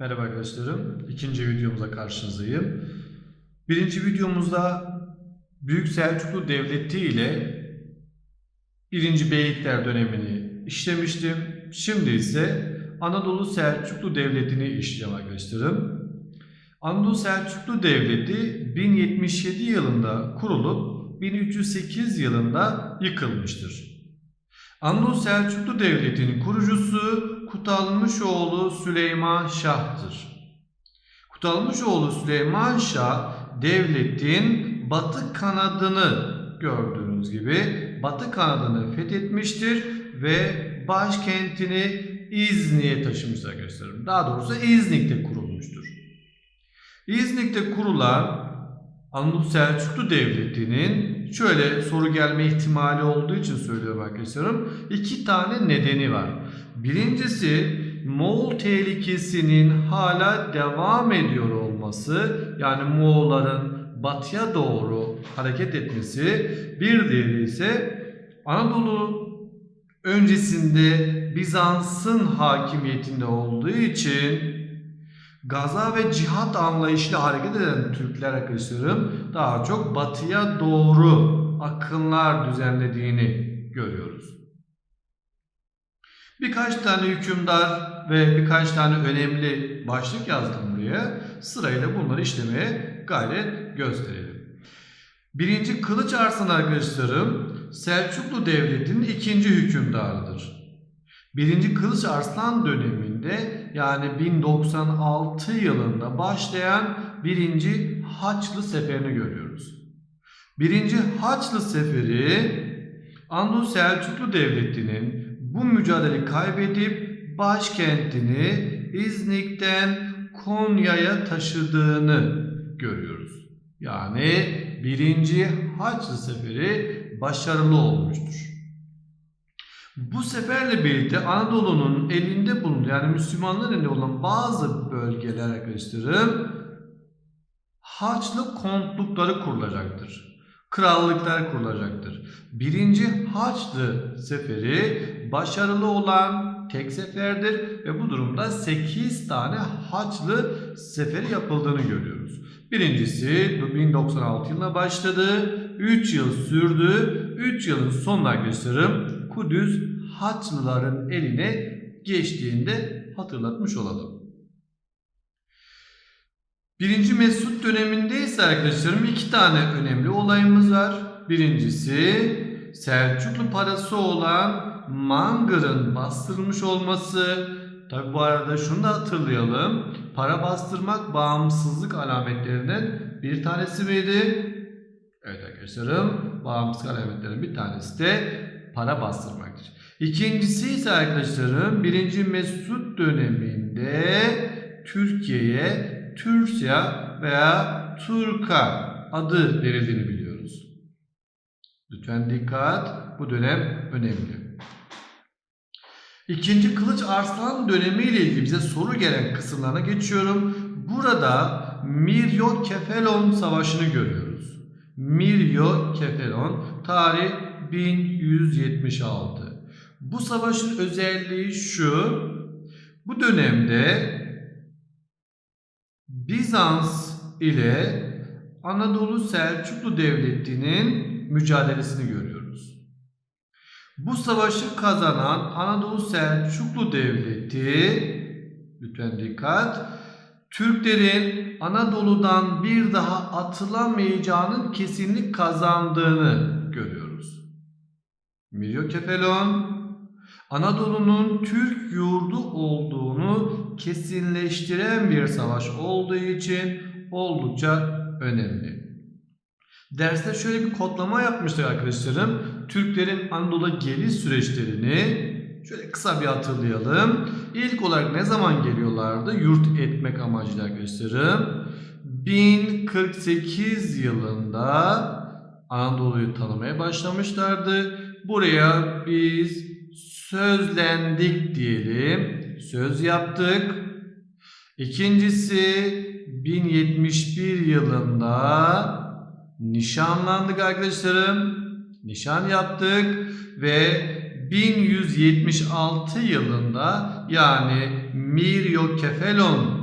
Merhaba arkadaşlarım. İkinci videomuzla karşınızdayım. Birinci videomuzda Büyük Selçuklu Devleti ile 1. Beylikler dönemini işlemiştim. Şimdi ise Anadolu Selçuklu Devleti'ni işleyeceğim arkadaşlarım. Anadolu Selçuklu Devleti 1077 yılında kurulup 1308 yılında yıkılmıştır. Anadolu Selçuklu Devleti'nin kurucusu Kutalmışoğlu Süleyman Şah'tır. Kutalmışoğlu Süleyman Şah devletin batı kanadını gördüğünüz gibi batı kanadını fethetmiştir ve başkentini İznik'e taşımışlar gösteririm. Daha doğrusu İznik'te kurulmuştur. İznik'te kurulan Anadolu Selçuklu Devleti'nin şöyle soru gelme ihtimali olduğu için söylüyorum arkadaşlarım. iki tane nedeni var. Birincisi Moğol tehlikesinin hala devam ediyor olması yani Moğolların batıya doğru hareket etmesi bir diğeri ise Anadolu öncesinde Bizans'ın hakimiyetinde olduğu için Gaza ve cihat anlayışıyla hareket eden Türkler arkadaşlarım daha çok batıya doğru akınlar düzenlediğini görüyoruz. Birkaç tane hükümdar ve birkaç tane önemli başlık yazdım buraya. Sırayla bunları işlemeye gayret gösterelim. Birinci Kılıç Arslan arkadaşlarım Selçuklu Devleti'nin ikinci hükümdarıdır. Birinci Kılıç Arslan döneminde yani 1096 yılında başlayan birinci Haçlı Seferi'ni görüyoruz. Birinci Haçlı Seferi Anadolu Selçuklu Devleti'nin bu mücadeleyi kaybedip başkentini İznik'ten Konya'ya taşıdığını görüyoruz. Yani birinci Haçlı Seferi başarılı olmuştur. Bu seferle birlikte Anadolu'nun elinde bulunduğu yani Müslümanların elinde olan bazı bölgeler arkadaşlarım Haçlı kontlukları kurulacaktır. Krallıklar kurulacaktır. Birinci Haçlı seferi başarılı olan tek seferdir ve bu durumda 8 tane Haçlı seferi yapıldığını görüyoruz. Birincisi 1096 yılına başladı. 3 yıl sürdü. 3 yılın sonuna gösterim Kudüs Haçlıların eline geçtiğinde hatırlatmış olalım. Birinci Mesut döneminde ise arkadaşlarım iki tane önemli olayımız var. Birincisi Selçuklu parası olan Mangır'ın bastırılmış olması. Tabi bu arada şunu da hatırlayalım. Para bastırmak bağımsızlık alametlerinden bir tanesi miydi? Evet arkadaşlarım bağımsızlık alametlerinden bir tanesi de para bastırmaktır. İkincisi ise arkadaşlarım 1. Mesut döneminde Türkiye'ye Türsya veya Turka adı verildiğini biliyoruz. Lütfen dikkat bu dönem önemli. İkinci Kılıç Arslan dönemi ile ilgili bize soru gelen kısımlarına geçiyorum. Burada Miryo Kefelon Savaşı'nı görüyoruz. Miryo Kefelon tarih 1176. Bu savaşın özelliği şu. Bu dönemde Bizans ile Anadolu Selçuklu Devleti'nin mücadelesini görüyoruz. Bu savaşı kazanan Anadolu Selçuklu Devleti lütfen dikkat Türklerin Anadolu'dan bir daha atılamayacağının kesinlik kazandığını görüyoruz. Miryo Kefelon Anadolu'nun Türk yurdu olduğunu kesinleştiren bir savaş olduğu için oldukça önemli. Derste şöyle bir kodlama yapmıştık arkadaşlarım. Türklerin Anadolu'ya geliş süreçlerini şöyle kısa bir hatırlayalım. İlk olarak ne zaman geliyorlardı? Yurt etmek amacıyla arkadaşlarım. 1048 yılında Anadolu'yu tanımaya başlamışlardı. Buraya biz sözlendik diyelim. Söz yaptık. İkincisi 1071 yılında nişanlandık arkadaşlarım. Nişan yaptık ve 1176 yılında yani Miryo Kefelon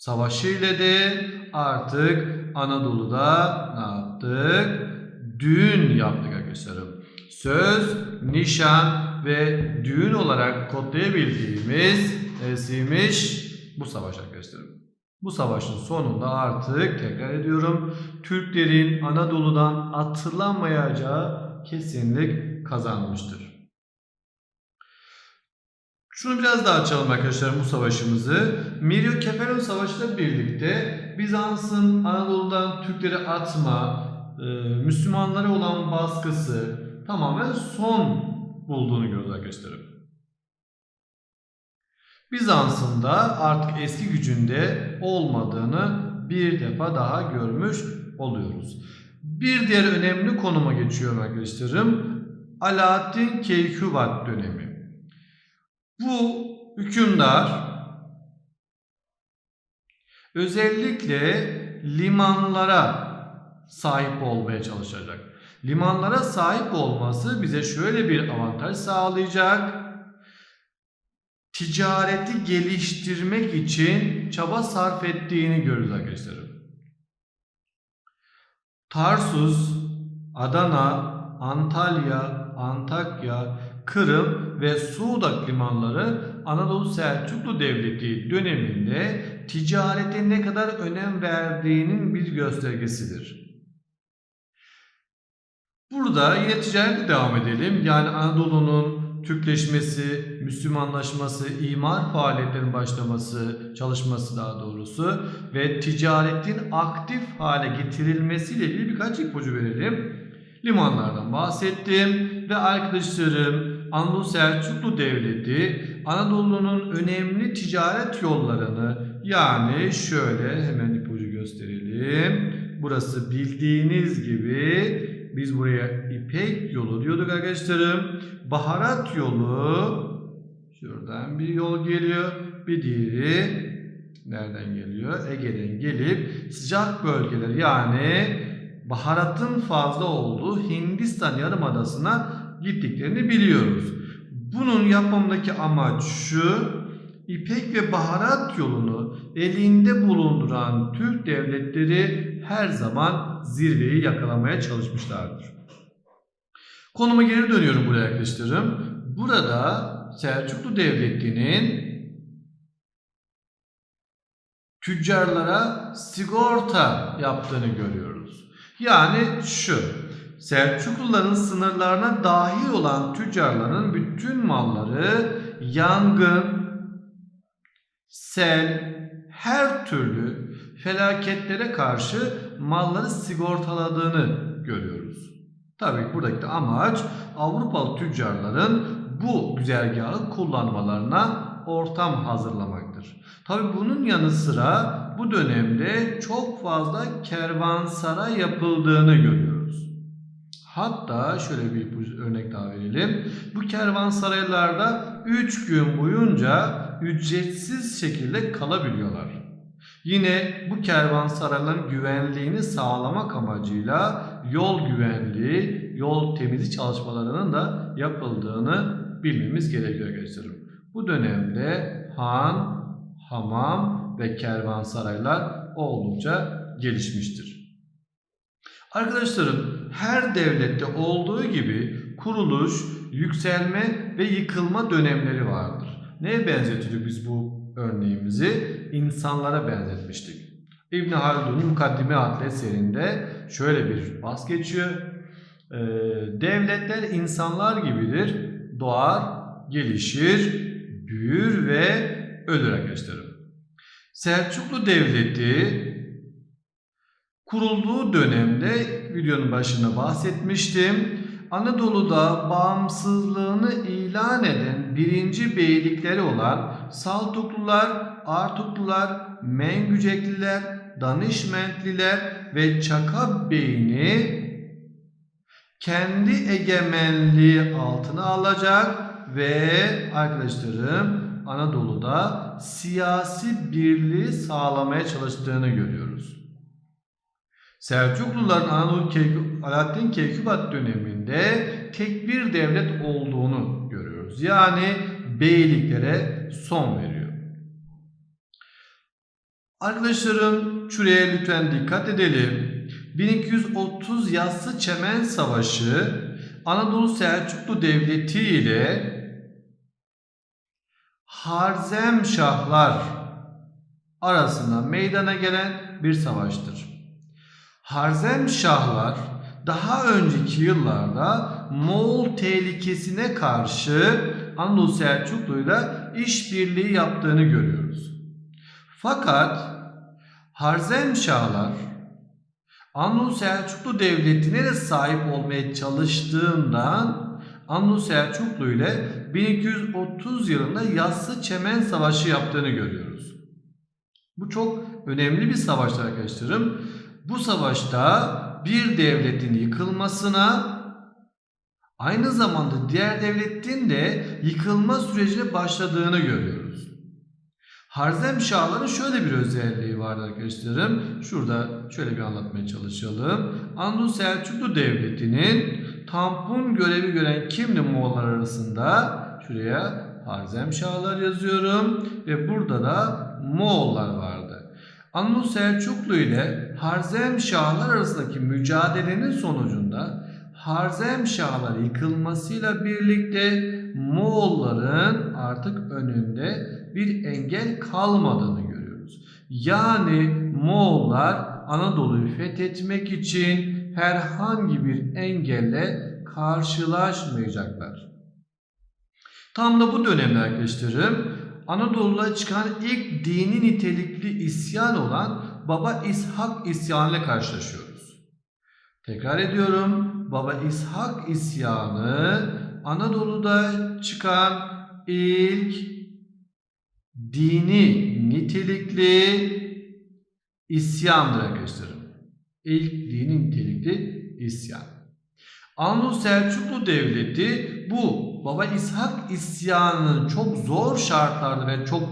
Savaşı ile de artık Anadolu'da ne yaptık? Düğün yaptık arkadaşlarım. Söz, nişan ve düğün olarak kodlayabildiğimiz nesiymiş bu savaş arkadaşlarım. Bu savaşın sonunda artık tekrar ediyorum Türklerin Anadolu'dan atılamayacağı kesinlik kazanmıştır. Şunu biraz daha açalım arkadaşlar bu savaşımızı. Mirio Kefalon Savaşı'yla birlikte Bizans'ın Anadolu'dan Türkleri atma, e, Müslümanlara olan baskısı tamamen son bulduğunu görüyoruz arkadaşlarım. Bizans'ın da artık eski gücünde olmadığını bir defa daha görmüş oluyoruz. Bir diğer önemli konuma geçiyorum arkadaşlarım. Alaaddin Keykubat dönemi. Bu hükümdar özellikle limanlara sahip olmaya çalışacak. Limanlara sahip olması bize şöyle bir avantaj sağlayacak. Ticareti geliştirmek için çaba sarf ettiğini görürüz arkadaşlarım. Tarsus, Adana, Antalya, Antakya, Kırım ve Suğdak limanları Anadolu Selçuklu Devleti döneminde ticarete ne kadar önem verdiğinin bir göstergesidir. Burada yine ticarete devam edelim. Yani Anadolu'nun Türkleşmesi, Müslümanlaşması, imar faaliyetlerinin başlaması, çalışması daha doğrusu ve ticaretin aktif hale getirilmesiyle ilgili birkaç ipucu verelim. Limanlardan bahsettim ve arkadaşlarım Anadolu Selçuklu Devleti Anadolu'nun önemli ticaret yollarını yani şöyle hemen ipucu gösterelim. Burası bildiğiniz gibi biz buraya İpek yolu diyorduk arkadaşlarım. Baharat yolu şuradan bir yol geliyor. Bir diğeri nereden geliyor? Ege'den gelip sıcak bölgeler yani baharatın fazla olduğu Hindistan Yarımadası'na gittiklerini biliyoruz. Bunun yapmamdaki amaç şu. İpek ve baharat yolunu elinde bulunduran Türk devletleri her zaman zirveyi yakalamaya çalışmışlardır. Konuma geri dönüyorum buraya arkadaşlarım. Burada Selçuklu Devleti'nin tüccarlara sigorta yaptığını görüyoruz. Yani şu, Selçukluların sınırlarına dahil olan tüccarların bütün malları yangın, sel, her türlü felaketlere karşı malları sigortaladığını görüyoruz. Tabii ki buradaki amaç Avrupalı tüccarların bu güzergahı kullanmalarına ortam hazırlamaktır. Tabii bunun yanı sıra bu dönemde çok fazla kervansaray yapıldığını görüyoruz. Hatta şöyle bir örnek daha verelim. Bu kervansaraylarda 3 gün boyunca ücretsiz şekilde kalabiliyorlar. Yine bu kervansarayların güvenliğini sağlamak amacıyla yol güvenliği, yol temizlik çalışmalarının da yapıldığını bilmemiz gerekiyor arkadaşlarım. Bu dönemde han, hamam ve kervansaraylar oldukça gelişmiştir. Arkadaşlarım her devlette olduğu gibi kuruluş, yükselme ve yıkılma dönemleri vardır. Neye benzetiyoruz biz bu örneğimizi? İnsanlara benzetmiştik. İbn Haldun'un Mukaddime adlı eserinde şöyle bir bas geçiyor. Ee, devletler insanlar gibidir. Doğar, gelişir, büyür ve ölür arkadaşlarım. Selçuklu Devleti kurulduğu dönemde videonun başında bahsetmiştim. Anadolu'da bağımsızlığını ilan eden birinci beylikleri olan Saltuklular, Artuklular, Mengücekliler, Danışmentliler ve Çaka Beyni kendi egemenliği altına alacak ve arkadaşlarım Anadolu'da siyasi birliği sağlamaya çalıştığını görüyoruz. Selçukluların Anadolu Keyku, Alaaddin Keykubat döneminde tek bir devlet olduğunu görüyoruz. Yani beyliklere son veriyor. Arkadaşlarım şuraya lütfen dikkat edelim. 1230 Yassı Çemen Savaşı Anadolu Selçuklu Devleti ile Harzem Şahlar arasında meydana gelen bir savaştır. Harzem Şahlar daha önceki yıllarda Moğol tehlikesine karşı Anadolu Selçuklu'yla işbirliği yaptığını görüyoruz. Fakat Harzem Şahlar Anadolu Selçuklu Devleti'ne de sahip olmaya çalıştığından Anadolu Selçuklu ile 1230 yılında Yassı Çemen Savaşı yaptığını görüyoruz. Bu çok önemli bir savaştır arkadaşlarım. Bu savaşta bir devletin yıkılmasına aynı zamanda diğer devletin de yıkılma sürecine başladığını görüyoruz. Harzem Şahların şöyle bir özelliği var arkadaşlarım. Şurada şöyle bir anlatmaya çalışalım. Anadolu Selçuklu Devleti'nin tampon görevi gören kimdi Moğollar arasında? Şuraya Harzem Şahlar yazıyorum ve burada da Moğollar vardı. Anadolu Selçuklu ile Harzem Şahlar arasındaki mücadelenin sonucunda Harzem Şahlar yıkılmasıyla birlikte Moğolların artık önünde bir engel kalmadığını görüyoruz. Yani Moğollar Anadolu'yu fethetmek için herhangi bir engelle karşılaşmayacaklar. Tam da bu dönemde arkadaşlarım Anadolu'da çıkan ilk dini nitelikli isyan olan Baba İshak isyanıyla karşılaşıyoruz. Tekrar ediyorum. Baba İshak isyanı Anadolu'da çıkan ilk dini nitelikli isyandır arkadaşlarım. İlk dini nitelikli isyan. Anadolu Selçuklu Devleti bu Baba İshak isyanını çok zor şartlarda ve çok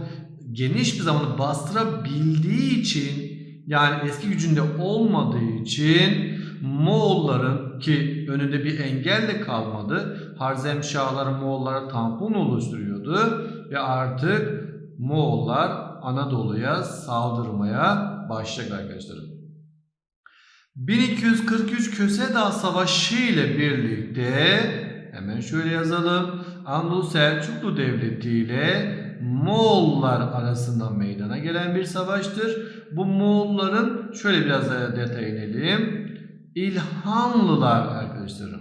geniş bir zamanda bastırabildiği için yani eski gücünde olmadığı için Moğolların ki önünde bir engel de kalmadı. Harzem Şahları Moğollara tampon oluşturuyordu ve artık Moğollar Anadolu'ya saldırmaya başlayacak arkadaşlarım. 1243 Kösedağ Savaşı ile birlikte hemen şöyle yazalım. Anadolu Selçuklu Devleti ile Moğollar arasında meydana gelen bir savaştır. Bu Moğolların şöyle biraz daha detay inelim. İlhanlılar arkadaşlarım.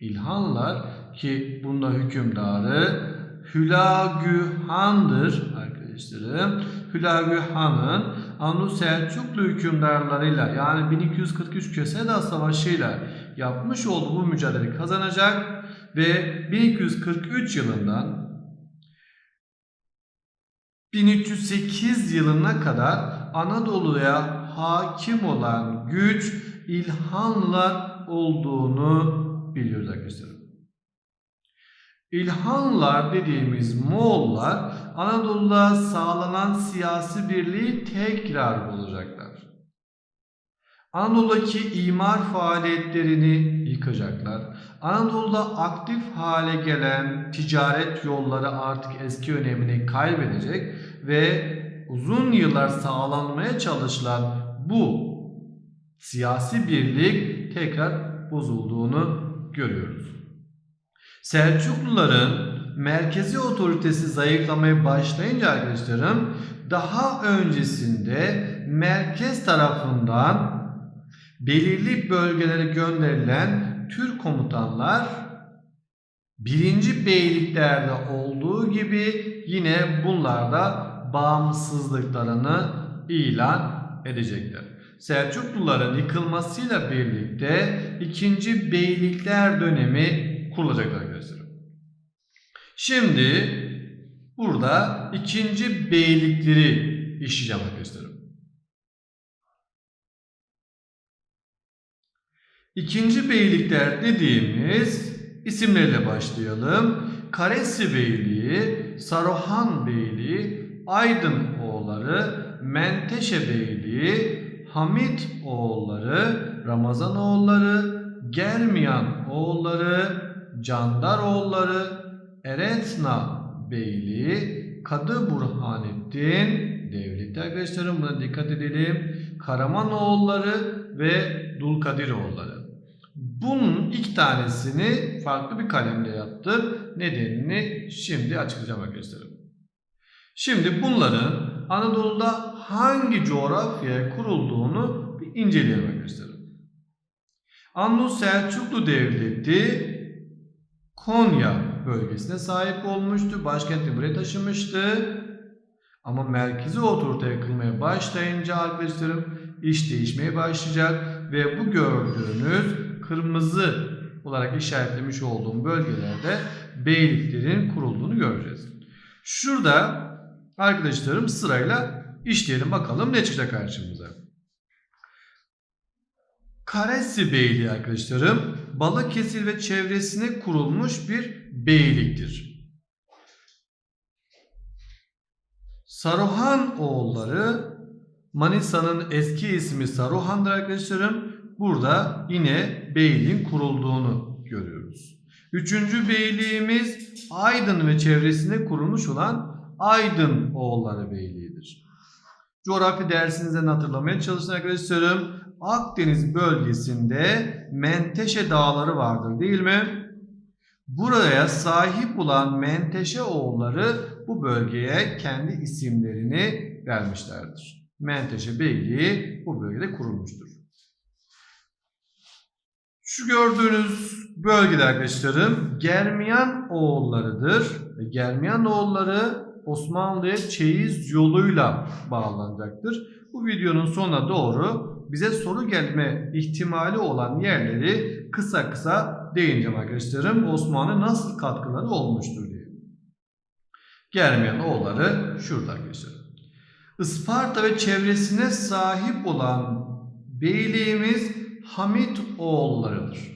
İlhanlılar ki bunda hükümdarı Hülagü Han'dır arkadaşlarım. Hülagü Han'ın Anadolu Selçuklu hükümdarlarıyla yani 1243 Köseda Savaşı'yla yapmış olduğu bu mücadele kazanacak ve 1243 yılından 1308 yılına kadar Anadolu'ya hakim olan güç İlhanlılar olduğunu biliyoruz arkadaşlar. İlhanlar dediğimiz Moğollar Anadolu'da sağlanan siyasi birliği tekrar bulacaklar. Anadolu'daki imar faaliyetlerini yıkacaklar. Anadolu'da aktif hale gelen ticaret yolları artık eski önemini kaybedecek ve uzun yıllar sağlanmaya çalışılan bu siyasi birlik tekrar bozulduğunu görüyoruz. Selçukluların merkezi otoritesi zayıflamaya başlayınca arkadaşlarım daha öncesinde merkez tarafından belirli bölgelere gönderilen Türk komutanlar birinci beyliklerde olduğu gibi yine bunlarda bağımsızlıklarını ilan edecekler. Selçukluların yıkılmasıyla birlikte ikinci beylikler dönemi kurulacak arkadaşlar. Şimdi burada ikinci beylikleri işleyeceğim arkadaşlarım. İkinci beylikler dediğimiz isimlerle başlayalım. Karesi Beyliği, Saruhan Beyliği, Aydın oğulları, Menteşe Beyliği, Hamit oğulları, Ramazan oğulları, Germiyan oğulları, Candar oğulları, Eretna Beyliği, Kadı Burhanettin devleti arkadaşlarım. Buna dikkat edelim. Karamanoğulları ve Dulkadiroğulları. Bunun iki tanesini farklı bir kalemle yaptım. Nedenini şimdi açıklayacağım arkadaşlarım. Şimdi bunların Anadolu'da hangi coğrafyaya kurulduğunu bir inceleyelim arkadaşlarım. Anadolu Selçuklu Devleti Konya bölgesine sahip olmuştu. Başkenti buraya taşımıştı. Ama merkezi otorite yakılmaya başlayınca arkadaşlarım iş değişmeye başlayacak ve bu gördüğünüz kırmızı olarak işaretlemiş olduğum bölgelerde beyliklerin kurulduğunu göreceğiz. Şurada arkadaşlarım sırayla işleyelim bakalım ne çıkacak karşımıza. Karesi Beyliği arkadaşlarım Balıkesir ve çevresine kurulmuş bir beyliktir. Saruhan oğulları Manisa'nın eski ismi Saruhan'dır arkadaşlarım. Burada yine beyliğin kurulduğunu görüyoruz. Üçüncü beyliğimiz Aydın ve çevresine kurulmuş olan Aydın oğulları beyliğidir. Coğrafya dersinizden hatırlamaya çalışın arkadaşlarım. Akdeniz bölgesinde Menteşe dağları vardır değil mi? Buraya sahip olan Menteşe oğulları bu bölgeye kendi isimlerini vermişlerdir. Menteşe Beyliği bu bölgede kurulmuştur. Şu gördüğünüz bölgede arkadaşlarım Germiyan oğullarıdır. Germiyan oğulları Osmanlı'ya çeyiz yoluyla bağlanacaktır. Bu videonun sonuna doğru bize soru gelme ihtimali olan yerleri kısa kısa değineceğim arkadaşlarım. Osmanlı nasıl katkıları olmuştur diye. Germiyan oğulları şurada arkadaşlar. Isparta ve çevresine sahip olan beyliğimiz Hamit oğullarıdır.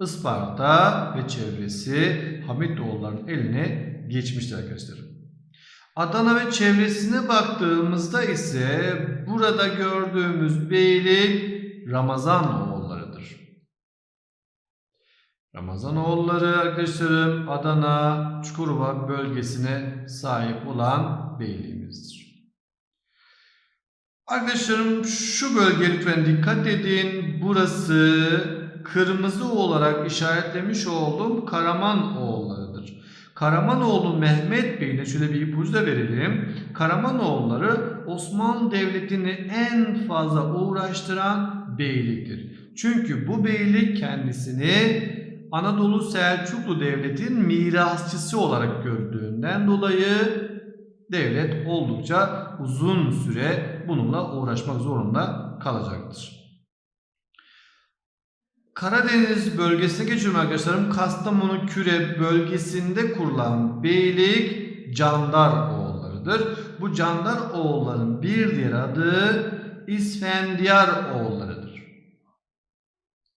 Isparta ve çevresi Hamit oğulların eline geçmiştir arkadaşlar. Adana ve çevresine baktığımızda ise burada gördüğümüz beylik Ramazan oğullarıdır. Ramazan oğulları arkadaşlarım Adana, Çukurova bölgesine sahip olan beyliğimizdir. Arkadaşlarım şu bölgeye lütfen dikkat edin. Burası kırmızı olarak işaretlemiş olduğum Karaman oğullarıdır. Karamanoğlu Mehmet Bey'ine şöyle bir ipucu da verelim. Karamanoğulları Osmanlı Devleti'ni en fazla uğraştıran beyliktir. Çünkü bu beylik kendisini Anadolu Selçuklu Devleti'nin mirasçısı olarak gördüğünden dolayı devlet oldukça uzun süre bununla uğraşmak zorunda kalacaktır. Karadeniz bölgesine geçiyorum arkadaşlarım. Kastamonu Küre bölgesinde kurulan beylik Candar oğullarıdır. Bu Candar oğulların bir diğer adı İsfendiyar oğullarıdır.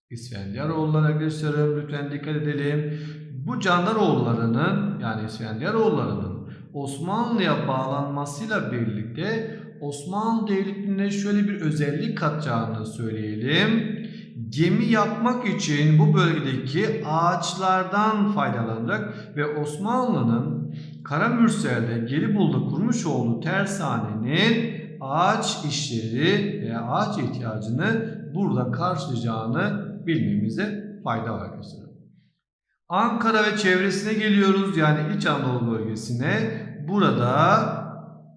İsfendiyar oğulları arkadaşlarım lütfen dikkat edelim. Bu Candar oğullarının yani İsfendiyar oğullarının Osmanlı'ya bağlanmasıyla birlikte Osmanlı Devleti'ne şöyle bir özellik katacağını söyleyelim. Gemi yapmak için bu bölgedeki ağaçlardan faydalanacak ve Osmanlı'nın Karamürsel'de Gelibolu'da kurmuş olduğu tersanenin ağaç işleri veya ağaç ihtiyacını burada karşılayacağını bilmemize fayda var arkadaşlar. Ankara ve çevresine geliyoruz yani İç Anadolu bölgesine. Burada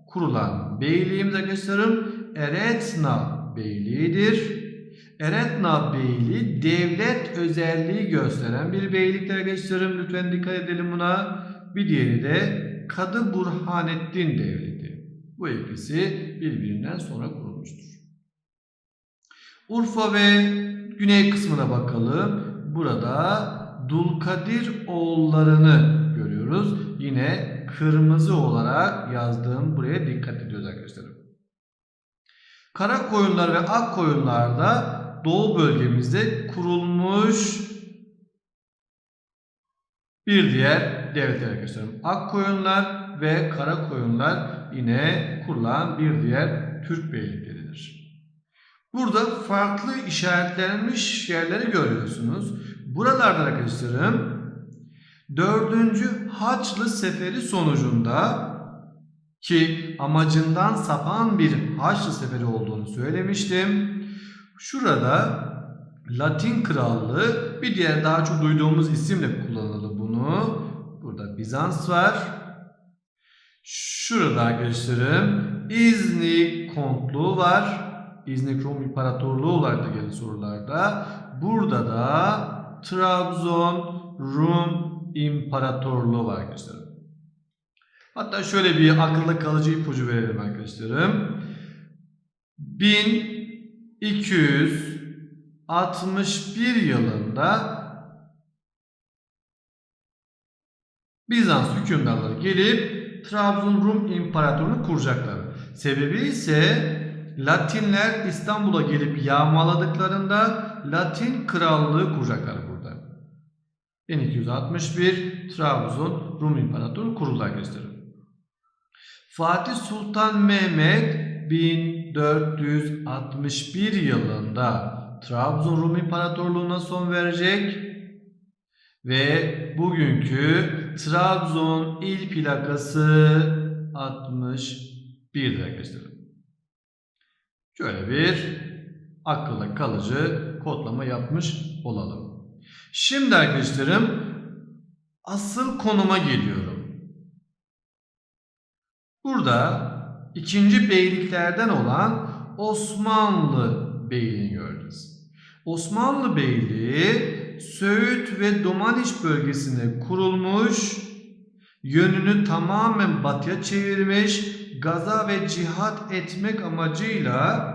kurulan beyliğimiz arkadaşlarım Eretna Beyliği'dir. Eretna Beyliği devlet özelliği gösteren bir beyliktir arkadaşlarım. Lütfen dikkat edelim buna. Bir diğeri de Kadı Burhanettin Devleti. Bu ikisi birbirinden sonra kurulmuştur. Urfa ve güney kısmına bakalım. Burada Dulkadir oğullarını görüyoruz. Yine kırmızı olarak yazdığım buraya dikkat ediyoruz arkadaşlar. Kara koyunlar ve ak koyunlar da doğu bölgemizde kurulmuş bir diğer devlet arkadaşlar. Ak koyunlar ve kara koyunlar yine kurulan bir diğer Türk beylikleridir. Burada farklı işaretlenmiş yerleri görüyorsunuz. Buralarda arkadaşlarım 4. Haçlı Seferi sonucunda ki amacından sapan bir Haçlı seferi olduğunu söylemiştim. Şurada Latin Krallığı bir diğer daha çok duyduğumuz isimle kullanılır bunu. Burada Bizans var. Şurada arkadaşlarım İznik Kontluğu var. İznik Rum İmparatorluğu olarak da gelir sorularda. Burada da Trabzon Rum İmparatorluğu var arkadaşlarım. Hatta şöyle bir akılda kalıcı ipucu verelim arkadaşlarım. 1261 yılında Bizans hükümdarları gelip Trabzon Rum İmparatorluğunu kuracaklar. Sebebi ise Latinler İstanbul'a gelip yağmaladıklarında Latin Krallığı kuracaklar burada. 1261 Trabzon Rum İmparatoru kuruldu arkadaşlar. Fatih Sultan Mehmet 1461 yılında Trabzon Rum İmparatorluğu'na son verecek ve bugünkü Trabzon il plakası 61 arkadaşlar. Şöyle bir akılda kalıcı kodlama yapmış olalım. Şimdi arkadaşlarım asıl konuma geliyorum. Burada ikinci beyliklerden olan Osmanlı Beyliğini göreceğiz. Osmanlı Beyliği Söğüt ve Domaniç bölgesinde kurulmuş, yönünü tamamen batıya çevirmiş, gaza ve cihat etmek amacıyla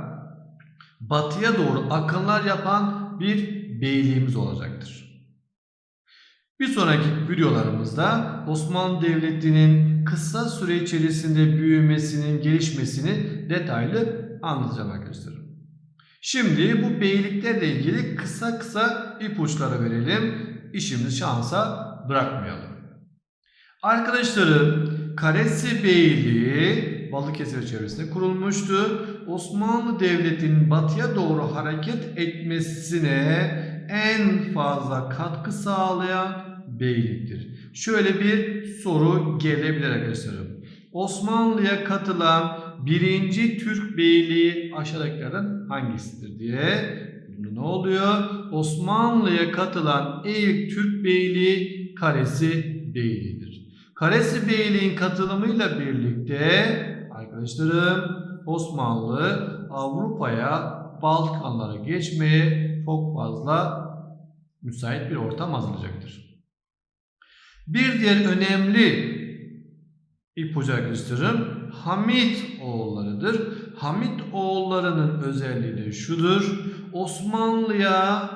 batıya doğru akınlar yapan bir beyliğimiz olacaktır. Bir sonraki videolarımızda Osmanlı Devleti'nin kısa süre içerisinde büyümesinin, gelişmesini detaylı anlatacağım arkadaşlar. Şimdi bu beyliklerle ilgili kısa kısa ipuçları verelim. İşimizi şansa bırakmayalım. Arkadaşlarım Karesi Beyliği Balıkesir çevresinde kurulmuştu. Osmanlı Devleti'nin batıya doğru hareket etmesine en fazla katkı sağlayan beyliktir. Şöyle bir soru gelebilir arkadaşlarım. Osmanlı'ya katılan birinci Türk beyliği aşağıdakilerden hangisidir diye. Ne oluyor? Osmanlı'ya katılan ilk Türk beyliği Karesi Beyliği'dir. Karesi Beyliğin katılımıyla birlikte arkadaşlarım Osmanlı Avrupa'ya Balkanlara geçmeye çok fazla müsait bir ortam hazırlayacaktır. Bir diğer önemli ipucu arkadaşlarım Hamit oğullarıdır. Hamit oğullarının özelliği de şudur. Osmanlı'ya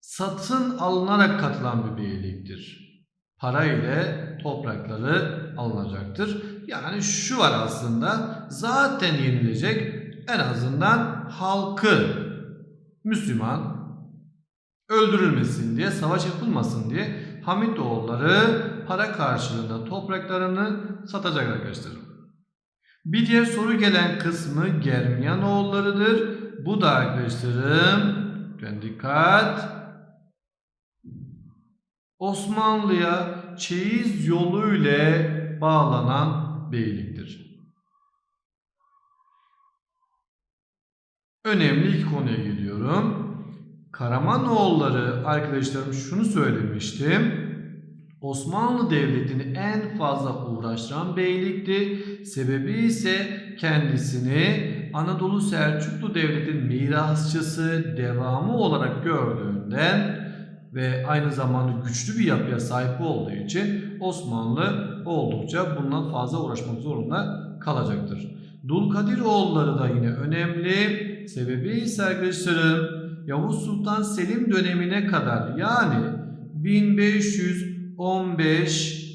satın alınarak katılan bir beyliktir. Para ile toprakları alınacaktır. Yani şu var aslında zaten yenilecek en azından halkı Müslüman öldürülmesin diye, savaş yapılmasın diye Hamitoğulları para karşılığında topraklarını satacak arkadaşlar. Bir diğer soru gelen kısmı Germiyanoğullarıdır. Bu da arkadaşlarım dikkat Osmanlı'ya çeyiz yolu ile bağlanan beyliktir. Önemli ilk konuya geliyorum. Karamanoğulları arkadaşlarım şunu söylemiştim. Osmanlı Devleti'ni en fazla uğraştıran beylikti. Sebebi ise kendisini Anadolu Selçuklu Devleti'nin mirasçısı, devamı olarak gördüğünden ve aynı zamanda güçlü bir yapıya sahip olduğu için Osmanlı oldukça bundan fazla uğraşmak zorunda kalacaktır. Dulkadir oğulları da yine önemli. Sebebi ise arkadaşlarım Yavuz Sultan Selim dönemine kadar yani 1515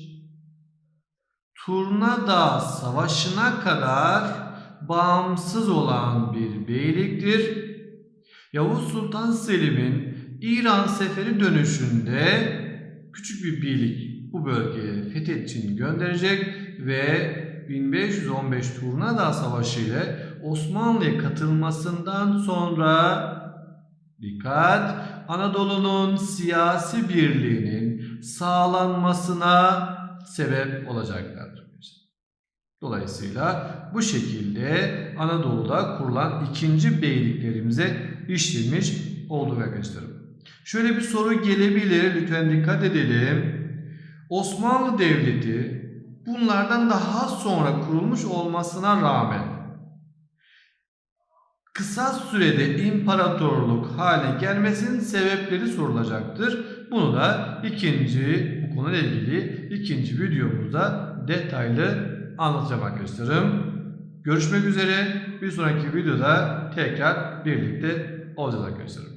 Turnadağ Savaşı'na kadar bağımsız olan bir beyliktir. Yavuz Sultan Selim'in İran seferi dönüşünde küçük bir birlik bu bölgeye fethet gönderecek ve 1515 Turnadağ Savaşı ile Osmanlı'ya katılmasından sonra dikkat Anadolu'nun siyasi birliğinin sağlanmasına sebep olacaklar. Dolayısıyla bu şekilde Anadolu'da kurulan ikinci beyliklerimize işlemiş olduk arkadaşlarım. Şöyle bir soru gelebilir. Lütfen dikkat edelim. Osmanlı Devleti bunlardan daha sonra kurulmuş olmasına rağmen kısa sürede imparatorluk haline gelmesinin sebepleri sorulacaktır. Bunu da ikinci bu konuyla ilgili ikinci videomuzda detaylı anlatacağım arkadaşlarım. Görüşmek üzere. Bir sonraki videoda tekrar birlikte olacağız arkadaşlarım.